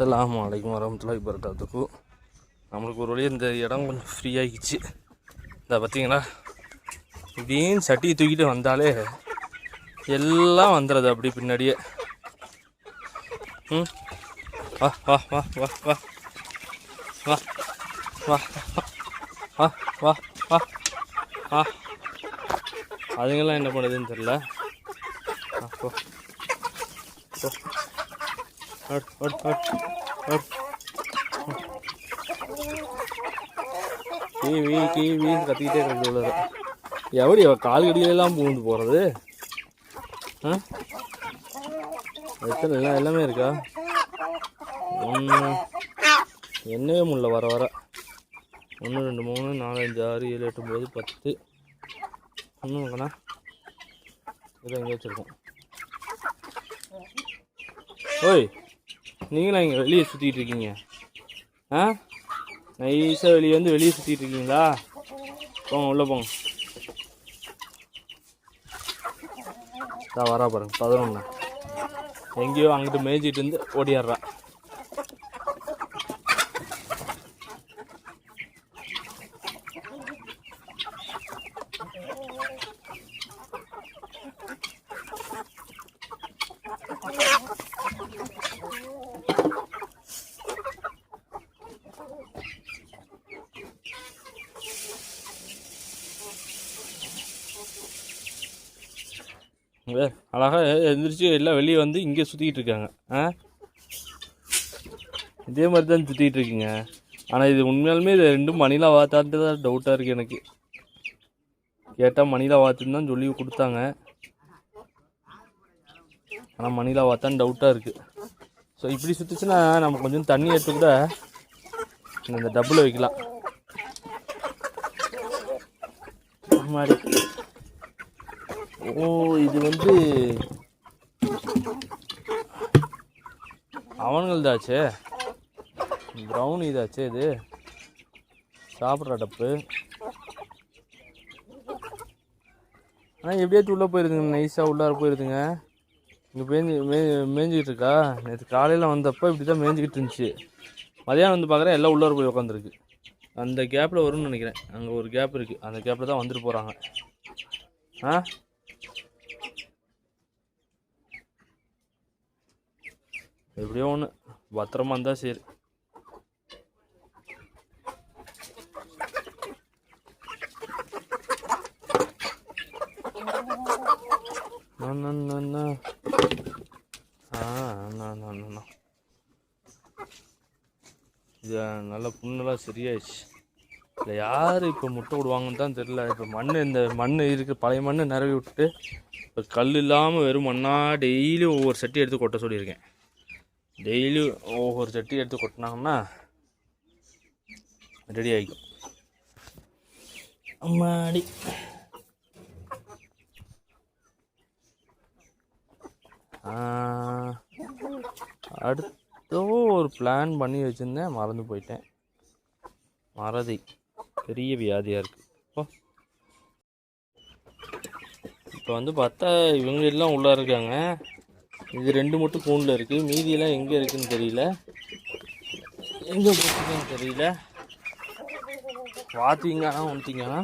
அஸ்லாம் அலைக்கும் வரமத்துல்லாஹி வரகாத்துக்கு நம்மளுக்கு ஒரு வழியாக இந்த இடம் கொஞ்சம் ஃப்ரீ ஆகிடுச்சு. இந்த பார்த்தீங்களா இப்படின்னு சட்டியை தூக்கிட்டு வந்தாலே எல்லாம் வந்துடுது அப்படி பின்னாடியே. ம்? வா வா வா வா வா. வா வா வா வா வா வா. அதுங்கெல்லாம் என்ன பண்ணுதுன்னு தெரில போ. போ. ஓடு, ஓடு, ஓடு, ஓடு. கத்திக்கிட்டே இருக்கு உள்ளது எப்படி அவள் கால் கடியிலெல்லாம் பூந்து போகிறது ஆ? எத்தனை எல்லாம் எல்லாமே இருக்கா? ஒன்று என்னவே முடியல வர வர? ஒன்று ரெண்டு மூணு நாலு அஞ்சு ஆறு ஏழு எட்டு ஒம்பது பத்து. ஒன்றும் இருக்கண்ணா இதை எங்கே வச்சுருக்கோம். ஓய் நீங்களும் இங்கே வெளியே சுற்றிட்டு இருக்கீங்க. ஆ? நைஸாக வெளியே வந்து வெளியே சுற்றிட்டு இருக்கீங்களா? போங்க உள்ளே போங்க. தான் வரா பாருங்க. பதினொன்று எங்கேயோ அங்கிட்டு மேய்ச்சிட்டு இருந்து ஓடிடுறா அழகாக எழுந்திரிச்சு எல்லாம் வெளியே வந்து இங்கே சுற்றிக்கிட்டு இருக்காங்க. ஆ? இதே மாதிரி தான் சுற்றிட்டு இருக்கீங்க. ஆனால் இது உண்மையாலுமே இது ரெண்டும் மணிலா வாத்தான்ட்டு தான் டவுட்டாக இருக்குது எனக்கு. கேட்டால் மணிலா வாத்துன்னு தான் சொல்லி கொடுத்தாங்க. ஆனால் மணிலா வாத்தான்னு டவுட்டாக இருக்குது ஸோ இப்படி சுற்றுச்சுன்னா நம்ம கொஞ்சம் தண்ணி எடுத்து கூட இந்த டப்பில் வைக்கலாம். மாதிரி. ஓ இது வந்து அவனுங்கள்தாச்சே ப்ரௌன் இதாச்சே இது? சாப்பிட்ற டப்பு. ஆனால் எப்படியாச்சும் உள்ளே போயிருதுங்க நைஸாக உள்ளார போயிருதுங்க. இங்கே மேய்ஞ்சி மே மேய்ஞ்சிக்கிட்டு இருக்கா நேற்று காலையில் வந்தப்போ இப்படி தான் மேய்ஞ்சிக்கிட்டு இருந்துச்சு மதியானம் வந்து பார்க்குறேன் எல்லாம் உள்ளார போய் உட்காந்துருக்கு அந்த கேப்பில் வரும்னு நினைக்கிறேன். அங்கே ஒரு கேப் இருக்குது அந்த கேப்பில் தான் வந்துட்டு போகிறாங்க ஆ? எப்படியோ ஒன்று பத்திரமா இருந்தால் சரி. ஆ இது நல்ல புண்ணெல்லாம் சரியாயிடுச்சு. இல்லை யார் இப்போ முட்டை விடுவாங்கன்னு தான் தெரில இப்போ மண் இந்த மண் இருக்கு பழைய மண் நிரவி விட்டுட்டு இப்போ கல் இல்லாமல் வெறும் மண்ணாக டெய்லி ஒவ்வொரு சட்டி எடுத்து கொட்ட சொல்லியிருக்கேன். டெய்லி ஒவ்வொரு சட்டி எடுத்து கொட்டினாங்கன்னா ரெடி ஆகிக்கும் அம்மாடி. அடுத்தோ ஒரு பிளான் பண்ணி வச்சுருந்தேன் மறந்து போயிட்டேன். மறதி பெரிய வியாதியாக இருக்குது ஓ இப்போ வந்து பார்த்தா இவங்க எல்லாம் உள்ளே இருக்காங்க. இது ரெண்டு மட்டும் கூண்டில் இருக்குது மீதியெல்லாம் எங்கே இருக்குதுன்னு தெரியல. எங்கே போச்சுன்னு தெரியல. பார்த்தீங்கன்னா வந்துட்டீங்கன்னா.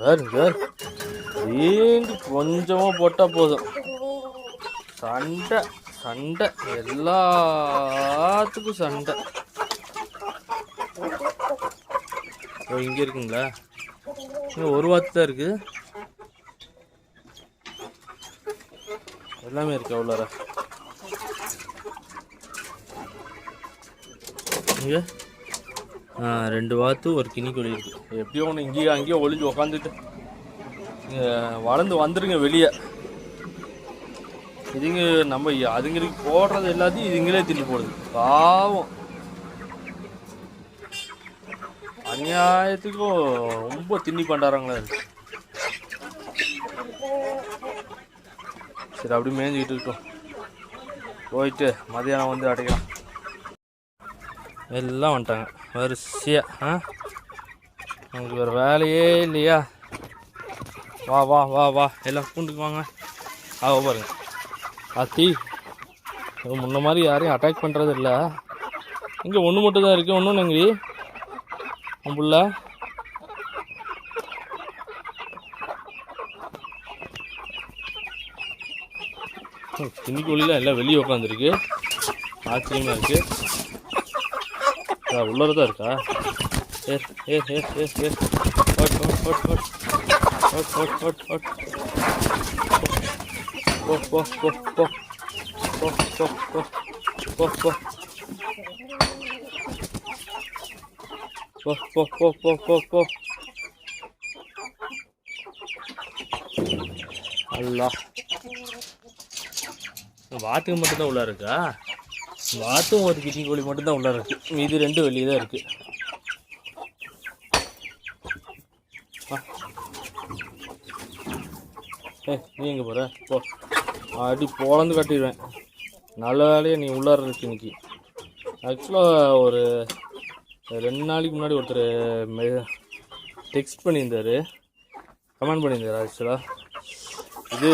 சார் சார் கொஞ்சமாக போட்டால் போதும். சண்டை சண்டை. எல்லாத்துக்கும் சண்டை. ஓ இங்கே இருக்குங்களா? இங்கே ஒரு வாத்து தான் இருக்குது எல்லாமே இருக்கு அவ்வளோரா இங்கே? ஆ ரெண்டு வாத்து ஒரு கினிக்கொடி இருக்குது எப்படியோ ஒன்று இங்கேயோ அங்கேயோ ஒளிஞ்சு உக்காந்துட்டு. வளர்ந்து வந்துடுங்க வெளியே. இதுங்க நம்ம அதுங்களுக்கு போடுறது எல்லாத்தையும் இதுங்களே தின்னு போடுது. பாவம். அநியாயத்துக்கும் ரொம்ப திண்ணி பண்டாரங்களா இருக்கு. சரி அப்படி மேய்ஞ்சிக்கிட்டு இருக்கட்டும். போயிட்டு மதியானம் வந்து அடைக்கலாம். எல்லாம் வந்துட்டாங்க. வரிசையாக ஆ? உங்களுக்கு வேறு வேலையே இல்லையா? வா வா வா வா. எல்லாம் கூண்டுக்கு வாங்க. ஆ பாருங்க. அத்தி முன்ன மாதிரி யாரையும் அட்டாக் பண்ணுறது இல்லை இங்கே ஒன்று மட்டும் தான் இருக்குது ஒன்றும் நங்கி புள்ள கிண்ணிக்கோழிலாம் எல்லாம் வெளியே உட்காந்துருக்கு ஆச்சரியமாக இருக்குது உள்ளார தான் இருக்கா? ஏ ஏ ஏ ஏ ஏ ஹட் ஹட் ஹட் ஹட் ஹட் ஹட் ஹட் ஹட் போ போ போ போ போ. போ போ போ போ. போ போ போ போ போ போ. அல்லா. வாத்துக்கு மட்டும்தான் உள்ள இருக்கா? வாத்தும் ஒரு கிட்னி கோழி மட்டும்தான் உள்ள இருக்கு. மீதி ரெண்டு வெளியே தான் இருக்கு. வா. நீ எங்கே போகிற போ. அடி பொழந்து கட்டிடுவேன். நல்ல வேலையாக நீ உள்ளார இருக்கு இன்னைக்கு. ஆக்சுவலாக ஒரு ரெண்டு நாளைக்கு முன்னாடி ஒருத்தர் டெக்ஸ்ட் பண்ணியிருந்தாரு. கமெண்ட் பண்ணியிருந்தார் ஆக்சுவலாக இது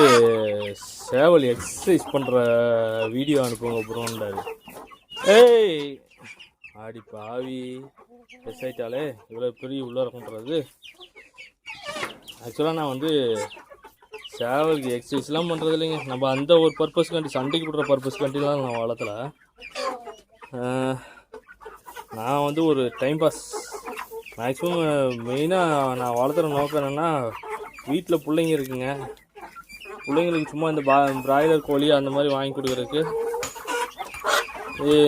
சேவல் எக்ஸசைஸ் பண்ணுற வீடியோ அனுப்புங்க அப்புறம்ன்றாரு ஏய்! ஆடி பாவி. எஸ் ஆயிட்டாலே இவ்வளோ பெரிய உள்ளார பண்ணுறது ஆக்சுவலாக நான் வந்து சேவலுக்கு எக்ஸசைஸ்லாம் பண்ணுறது இல்லைங்க. நம்ம அந்த ஒரு பர்பஸ்க்காண்டி சண்டைக்கு விடுற பர்பஸ்க்காண்டிலாம் நான் வளர்த்தல நான் வந்து ஒரு டைம் பாஸ் மேக்ஸிமம் மெயினாக நான் வளர்த்துற நோக்கம் என்னென்னா வீட்டில் பிள்ளைங்க இருக்குங்க. பிள்ளைங்களுக்கு சும்மா இந்த பா பிராய்லர் கோழி அந்த மாதிரி வாங்கி கொடுக்குறதுக்கு.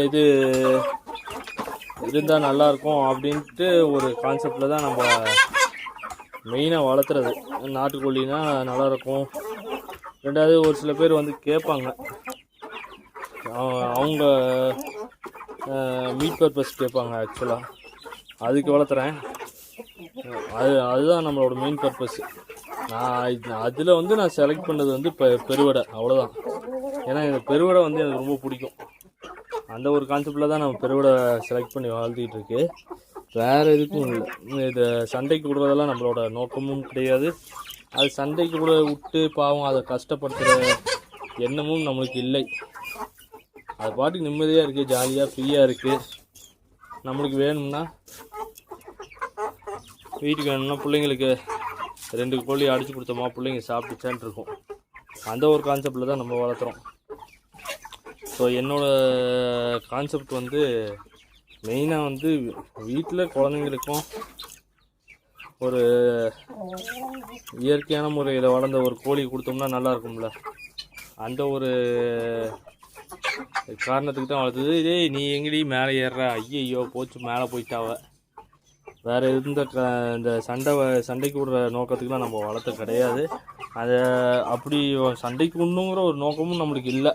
இது இருந்தால் நல்லாயிருக்கும் அப்படின்ட்டு ஒரு கான்செப்டில் தான் நம்ம மெயினாக வளர்த்துறது. நாட்டுக்கோழினா நல்லாயிருக்கும் ரெண்டாவது ஒரு சில பேர் வந்து கேட்பாங்க. அவங்க மீட் பர்பஸ் கேட்பாங்க ஆக்சுவலாக அதுக்கு வளர்த்துறேன். அது அதுதான் நம்மளோட மெயின் பர்பஸ் நான் அதில் வந்து நான் செலக்ட் பண்ணது வந்து இப்போ பெருவடை அவ்வளோதான் ஏன்னா இந்த பெருவடை வந்து எனக்கு ரொம்ப பிடிக்கும். அந்த ஒரு கான்செப்டில் தான் நம்ம பெருவடை செலக்ட் பண்ணி வாழ்ந்துக்கிட்டு இருக்கு. வேறு எதுக்கும் இல்லை. இது சண்டைக்கு விடுறதெல்லாம் நம்மளோட நோக்கமும் கிடையாது. அது சண்டைக்கு கூட விட்டு பாவம் அதை கஷ்டப்படுத்துகிற எண்ணமும் நம்மளுக்கு இல்லை. அது பாட்டுக்கு நிம்மதியாக இருக்குது ஜாலியாக ஃப்ரீயாக இருக்குது நம்மளுக்கு வேணும்னா வீட்டுக்கு வேணும்னா பிள்ளைங்களுக்கு ரெண்டு கோழி அடிச்சு கொடுத்தோமா பிள்ளைங்க சாப்பிட்டுச்சான் இருக்கும். அந்த ஒரு கான்செப்டில் தான் நம்ம வளர்த்துறோம் ஸோ என்னோட கான்செப்ட் வந்து மெயினாக வந்து வீட்டில் குழந்தைங்களுக்கும் ஒரு இயற்கையான முறையில் வளர்ந்த ஒரு கோழி கொடுத்தோம்னா நல்லா இருக்கும்ல. அந்த ஒரு காரணத்துக்கு தான் வளர்த்தது. இதே நீ எங்கடி மேலே ஏறுற? ஐயையோ போச்சு மேலே போயிட்டாவ வேறு எந்த க- இந்த சண்டை சண்டைக்கு விடுற நோக்கத்துக்குலாம் நம்ம வளர்த்த கிடையாது. அதை அப்படி சண்டைக்கு விடணுங்கிற ஒரு நோக்கமும் நம்மளுக்கு இல்லை.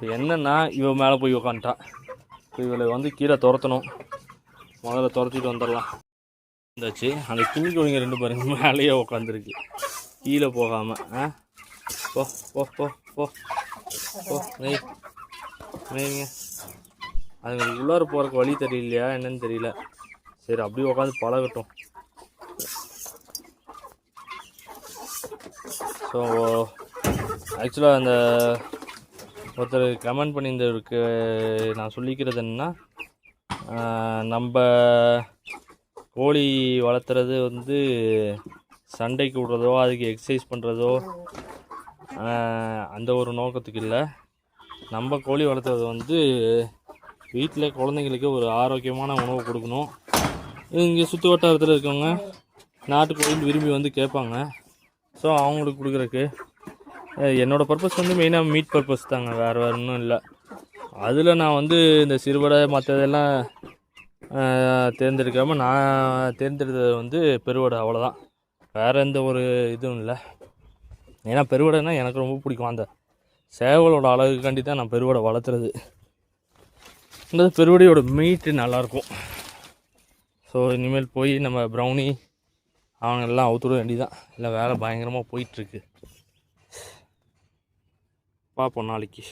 என்னன்னா இவன் மேலே போய் உக்காந்துட்டான் இப்போ இவளை வந்து கீழே துரத்தணும். முதல்ல துரத்திட்டு வந்துடலாம். இருந்தாச்சு அந்த துணி கோழிங்க ரெண்டு பாருங்க. மேலேயே உக்காந்துருக்கு. கீழே போகாமல் ஆ? போ போ போ போ. போ நெய் நெய்ங்க அதுங்களுக்கு உள்ளார போகிறக்கு வழி தெரியலையா? என்னன்னு தெரியல. சரி அப்படியே உட்காந்து பழகட்டும். ஸோ ஆக்சுவலாக அந்த ஒருத்தர் கமெண்ட் பண்ணியிருந்தவருக்கு நான் சொல்லிக்கிறது என்னன்னா நம்ம கோழி வளர்த்துறது வந்து சண்டைக்கு விடுறதோ அதுக்கு எக்ஸசைஸ் பண்ணுறதோ அந்த ஒரு நோக்கத்துக்கு இல்லை. நம்ம கோழி வளர்த்துறது வந்து வீட்டில் குழந்தைங்களுக்கு ஒரு ஆரோக்கியமான உணவு கொடுக்கணும். இங்கே சுற்று வட்டாரத்தில் இருக்கவங்க நாட்டுக்கோழின்னு விரும்பி வந்து கேட்பாங்க. ஸோ அவங்களுக்கு கொடுக்குறக்கு என்னோடய என்னோட பர்பஸ் வந்து மெயினாக மீட் பர்பஸ் தாங்க. வேறு வேறு ஒன்றும் இல்லை. அதில் நான் வந்து இந்த சிறுவடை மற்றதெல்லாம் தேர்ந்தெடுக்காமல் நான் தேர்ந்தெடுத்தது வந்து பெருவடை அவ்வளோதான் வேறு எந்த ஒரு இதுவும் இல்லை. ஏன்னா பெருவடைனா எனக்கு ரொம்ப பிடிக்கும். அந்த சேவலோட அழகுக்காண்டி தான் நான் பெருவடை வளர்த்துறது. இந்த பெருவடையோட மீட்டு நல்லாயிருக்கும் ஸோ இனிமேல் போய் நம்ம ப்ரௌனி அவங்க எல்லாம் அவுத்துட வேண்டிதான் இல்லை வேலை பயங்கரமாக போயிட்டுருக்கு. பார்ப்போம் நாளைக்கு.